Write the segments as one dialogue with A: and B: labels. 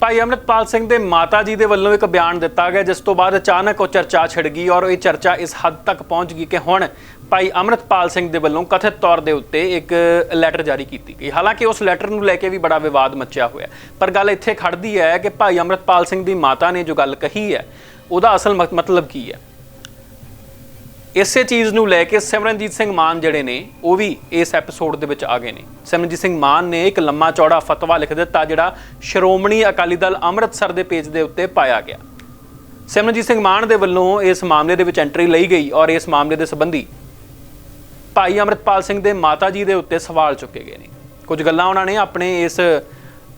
A: ਭਾਈ ਅਮਰਿਤਪਾਲ ਸਿੰਘ ਦੇ ਮਾਤਾ ਜੀ ਦੇ ਵੱਲੋਂ ਇੱਕ ਬਿਆਨ ਦਿੱਤਾ ਗਿਆ, ਜਿਸ ਤੋਂ ਬਾਅਦ ਅਚਾਨਕ ਉਹ ਚਰਚਾ ਛਿੜ ਗਈ ਔਰ ਇਹ ਚਰਚਾ ਇਸ ਹੱਦ ਤੱਕ ਪਹੁੰਚ ਗਈ ਕਿ ਹੁਣ ਭਾਈ ਅਮਰਿਤਪਾਲ ਸਿੰਘ ਦੇ ਵੱਲੋਂ ਕਥਿਤ ਤੌਰ ਦੇ ਉੱਤੇ ਇੱਕ ਲੈਟਰ ਜਾਰੀ ਕੀਤੀ ਗਈ। ਹਾਲਾਂਕਿ ਉਸ ਲੈਟਰ ਨੂੰ ਲੈ ਕੇ ਵੀ ਬੜਾ ਵਿਵਾਦ ਮੱਚਿਆ ਹੋਇਆ ਪਰ ਗੱਲ ਇੱਥੇ ਖੜਦੀ ਹੈ ਕਿ ਭਾਈ ਅਮਰਿਤਪਾਲ ਸਿੰਘ ਦੀ ਮਾਤਾ ਨੇ ਜੋ ਗੱਲ ਕਹੀ ਹੈ, ਉਹਦਾ ਅਸਲ ਮਤ- ਮਤਲਬ ਕੀ ਹੈ? ਇਸੇ ਚੀਜ਼ ਨੂੰ ਲੈ ਕੇ ਸਿਮਰਨਜੀਤ ਸਿੰਘ ਮਾਨ ਜਿਹੜੇ ਨੇ, ਉਹ ਵੀ ਇਸ ਐਪੀਸੋਡ ਦੇ ਵਿੱਚ ਆ ਗਏ ਨੇ। ਸਿਮਰਨਜੀਤ ਸਿੰਘ ਮਾਨ ਨੇ ਇੱਕ ਲੰਮਾ ਚੌੜਾ ਫਤਵਾ ਲਿਖ ਦਿੱਤਾ, ਜਿਹੜਾ ਸ਼੍ਰੋਮਣੀ ਅਕਾਲੀ ਦਲ ਅੰਮ੍ਰਿਤਸਰ ਦੇ ਪੇਜ ਦੇ ਉੱਤੇ ਪਾਇਆ ਗਿਆ। ਸਿਮਰਨਜੀਤ ਸਿੰਘ ਮਾਨ ਦੇ ਵੱਲੋਂ ਇਸ ਮਾਮਲੇ ਦੇ ਵਿੱਚ ਐਂਟਰੀ ਲਈ ਗਈ ਔਰ ਇਸ ਮਾਮਲੇ ਦੇ ਸੰਬੰਧੀ ਭਾਈ ਅਮਰਿਤਪਾਲ ਸਿੰਘ ਦੇ ਮਾਤਾ ਜੀ ਦੇ ਉੱਤੇ ਸਵਾਲ ਚੁੱਕੇ ਗਏ ਨੇ। ਕੁਝ ਗੱਲਾਂ ਉਹਨਾਂ ਨੇ ਆਪਣੇ ਇਸ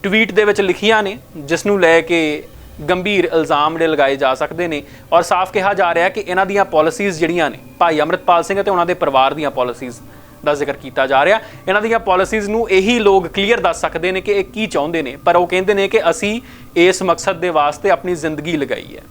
A: ਟਵੀਟ ਦੇ ਵਿੱਚ ਲਿਖੀਆਂ ਨੇ, ਜਿਸ ਨੂੰ ਲੈ ਕੇ ਗੰਭੀਰ ਇਲਜ਼ਾਮ ਜਿਹੜੇ ਲਗਾਏ ਜਾ ਸਕਦੇ ਨੇ ਔਰ ਸਾਫ਼ ਕਿਹਾ ਜਾ ਰਿਹਾ ਕਿ ਇਹਨਾਂ ਦੀਆਂ ਪਾਲਿਸੀਜ਼ ਜਿਹੜੀਆਂ ਨੇ, ਭਾਈ ਅਮਰਿਤਪਾਲ ਸਿੰਘ ਅਤੇ ਉਹਨਾਂ ਦੇ ਪਰਿਵਾਰ ਦੀਆਂ ਪਾਲਿਸੀਜ਼ ਦਾ ਜ਼ਿਕਰ ਕੀਤਾ ਜਾ ਰਿਹਾ। ਇਹਨਾਂ ਦੀਆਂ ਪਾਲਿਸੀਜ਼ ਨੂੰ ਇਹੀ ਲੋਕ ਕਲੀਅਰ ਦੱਸ ਸਕਦੇ ਨੇ ਕਿ ਇਹ ਕੀ ਚਾਹੁੰਦੇ ਨੇ, ਪਰ ਉਹ ਕਹਿੰਦੇ ਨੇ ਕਿ ਅਸੀਂ ਇਸ ਮਕਸਦ ਦੇ ਵਾਸਤੇ ਆਪਣੀ ਜ਼ਿੰਦਗੀ ਲਗਾਈ ਹੈ।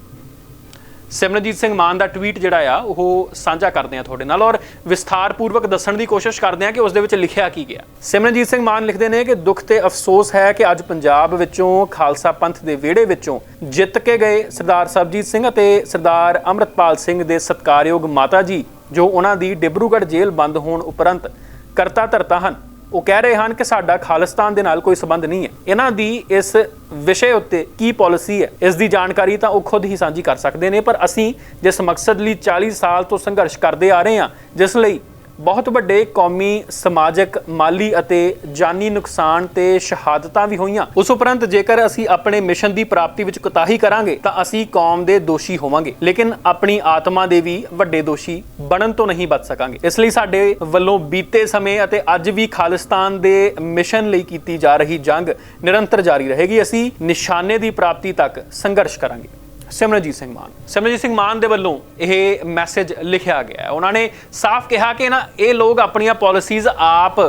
A: ਸਿਮਰਨਜੀਤ ਸਿੰਘ ਮਾਨ ਦਾ ਟਵੀਟ ਜਿਹੜਾ ਆ, ਉਹ ਸਾਂਝਾ ਕਰਦੇ ਆ ਤੁਹਾਡੇ ਨਾਲ ਔਰ ਵਿਸਥਾਰਪੂਰਵਕ ਦੱਸਣ ਦੀ ਕੋਸ਼ਿਸ਼ ਕਰਦੇ ਆ ਕਿ ਉਸ ਦੇ ਵਿੱਚ ਲਿਖਿਆ ਕੀ ਗਿਆ। ਸਿਮਰਨਜੀਤ ਸਿੰਘ ਮਾਨ ਲਿਖਦੇ ਨੇ ਕਿ ਦੁੱਖ ਤੇ ਅਫਸੋਸ ਹੈ ਕਿ ਅੱਜ ਪੰਜਾਬ ਵਿੱਚੋਂ ਖਾਲਸਾ ਪੰਥ ਦੇ ਵਿਹੜੇ ਵਿੱਚੋਂ ਜਿੱਤ ਕੇ ਗਏ ਸਰਦਾਰ ਸਬਜੀਤ ਸਿੰਘ ਅਤੇ ਸਰਦਾਰ ਅੰਮ੍ਰਿਤਪਾਲ ਸਿੰਘ ਦੇ ਸਤਕਾਰਯੋਗ ਮਾਤਾ ਜੀ, ਜੋ ਉਹਨਾਂ ਦੀ ਡਿਬਰੂਗੜ੍ਹ ਜੇਲ੍ਹ ਬੰਦ ਹੋਣ ਉਪਰੰਤ ਕਰਤਾ ਧਰਤਾ ਹਨ। ਉਹ ਕਹਿ ਰਹੇ ਹਨ ਕਿ ਸਾਡਾ ਖਾਲਿਸਤਾਨ ਦੇ ਨਾਲ ਕੋਈ ਸਬੰਧ ਨਹੀਂ ਹੈ। ਇਹਨਾਂ ਦੀ ਇਸ ਵਿਸ਼ੇ ਉੱਤੇ ਕੀ ਪਾਲਿਸੀ ਹੈ, ਇਸ ਦੀ ਜਾਣਕਾਰੀ ਤਾਂ ਉਹ ਖੁਦ ਹੀ ਸਾਂਝੀ ਕਰ ਸਕਦੇ ਨੇ, ਪਰ ਅਸੀਂ ਜਿਸ ਮਕਸਦ ਲਈ 40 ਸਾਲ ਤੋਂ ਸੰਘਰਸ਼ ਕਰਦੇ ਆ ਰਹੇ ਹਾਂ, ਜਿਸ ਲਈ ਬਹੁਤ ਵੱਡੇ ਕੌਮੀ, ਸਮਾਜਿਕ, ਮਾਲੀ ਅਤੇ ਜਾਨੀ ਨੁਕਸਾਨ ਤੇ ਸ਼ਹਾਦਤਾਂ ਵੀ ਹੋਈਆਂ। ਉਸ ਉਪਰੰਤ ਜੇਕਰ ਅਸੀਂ ਆਪਣੇ ਮਿਸ਼ਨ ਦੀ ਪ੍ਰਾਪਤੀ ਵਿੱਚ ਕੁਤਾਹੀ ਕਰਾਂਗੇ, ਤਾਂ ਅਸੀਂ ਕੌਮ ਦੇ ਦੋਸ਼ੀ ਹੋਵਾਂਗੇ। ਲੇਕਿਨ ਆਪਣੀ ਆਤਮਾ ਦੇ ਵੀ ਵੱਡੇ ਦੋਸ਼ੀ ਬਣਨ ਤੋਂ ਨਹੀਂ ਬਚ ਸਕਾਂਗੇ। ਇਸ ਲਈ ਸਾਡੇ ਵੱਲੋਂ ਬੀਤੇ ਸਮੇਂ ਅਤੇ ਅੱਜ ਵੀ ਖਾਲਿਸਤਾਨ ਦੇ ਮਿਸ਼ਨ ਲਈ ਕੀਤੀ ਜਾ ਰਹੀ ਜੰਗ ਨਿਰੰਤਰ ਜਾਰੀ ਰਹੇਗੀ। ਅਸੀਂ ਨਿਸ਼ਾਨੇ ਦੀ ਪ੍ਰਾਪਤੀ ਤੱਕ ਸੰਘਰਸ਼ ਕਰਾਂਗੇ। ਸਿਮਰਨਜੀਤ ਸਿੰਘ ਮਾਨ। ਸਿਮਰਨਜੀਤ ਸਿੰਘ ਮਾਨ ਦੇ ਵੱਲੋਂ ਇਹ ਮੈਸੇਜ ਲਿਖਿਆ ਗਿਆ ਹੈ। ਉਹਨਾਂ ਨੇ ਸਾਫ਼ ਕਿਹਾ ਕਿ ਨਾ, ਇਹ ਲੋਕ ਆਪਣੀਆਂ ਪਾਲਿਸੀਜ਼ ਆਪ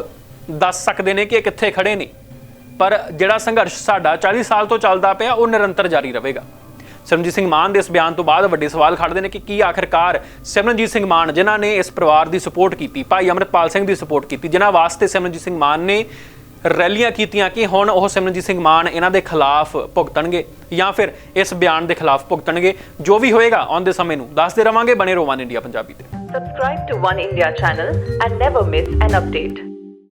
A: ਦੱਸ ਸਕਦੇ ਨੇ ਕਿ ਇਹ ਕਿੱਥੇ ਖੜੇ ਨੇ। ਪਰ ਜਿਹੜਾ ਸੰਘਰਸ਼ ਸਾਡਾ 40 ਸਾਲ ਤੋਂ ਚੱਲਦਾ ਪਿਆ, ਉਹ ਨਿਰੰਤਰ ਜਾਰੀ ਰਹੇਗਾ। ਸਿਮਰਨਜੀਤ ਸਿੰਘ ਮਾਨ ਦੇ ਇਸ ਬਿਆਨ ਤੋਂ ਬਾਅਦ ਵੱਡੇ ਸਵਾਲ ਖੜਦੇ ਨੇ ਕਿ ਕੀ ਆਖਰਕਾਰ ਸਿਮਰਨਜੀਤ ਸਿੰਘ ਮਾਨ, ਜਿਨ੍ਹਾਂ ਨੇ ਇਸ ਪਰਿਵਾਰ ਦੀ ਸਪੋਰਟ ਕੀਤੀ, ਭਾਈ ਅਮਰਿਤਪਾਲ ਸਿੰਘ ਦੀ ਸਪੋਰਟ ਕੀਤੀ, ਜਿਨ੍ਹਾਂ ਵਾਸਤੇ ਸਿਮਰਨਜੀਤ ਸਿੰਘ ਮਾਨ ਨੇ ਰੈਲੀਆਂ ਕੀਤੀਆਂ ਕਿ ਹੁਣ ਉਹ ਸਿਮਰਨਜੀਤ ਸਿੰਘ ਮਾਨ ਇਹਨਾਂ ਦੇ ਖਿਲਾਫ ਭੁਗਤਣਗੇ ਜਾਂ ਫਿਰ ਇਸ ਬਿਆਨ ਦੇ ਖਿਲਾਫ ਭੁਗਤਣਗੇ, ਜੋ ਵੀ ਹੋਏਗਾ ਆਉਂਦੇ ਸਮੇਂ ਨੂੰ ਦੱਸਦੇ ਰਵਾਂਗੇ ਬਣੇ ਰੋਵਾਨ ਇੰਡੀਆ ਪੰਜਾਬੀ ਤੇ
B: Subscribe to One India channel and never miss an update.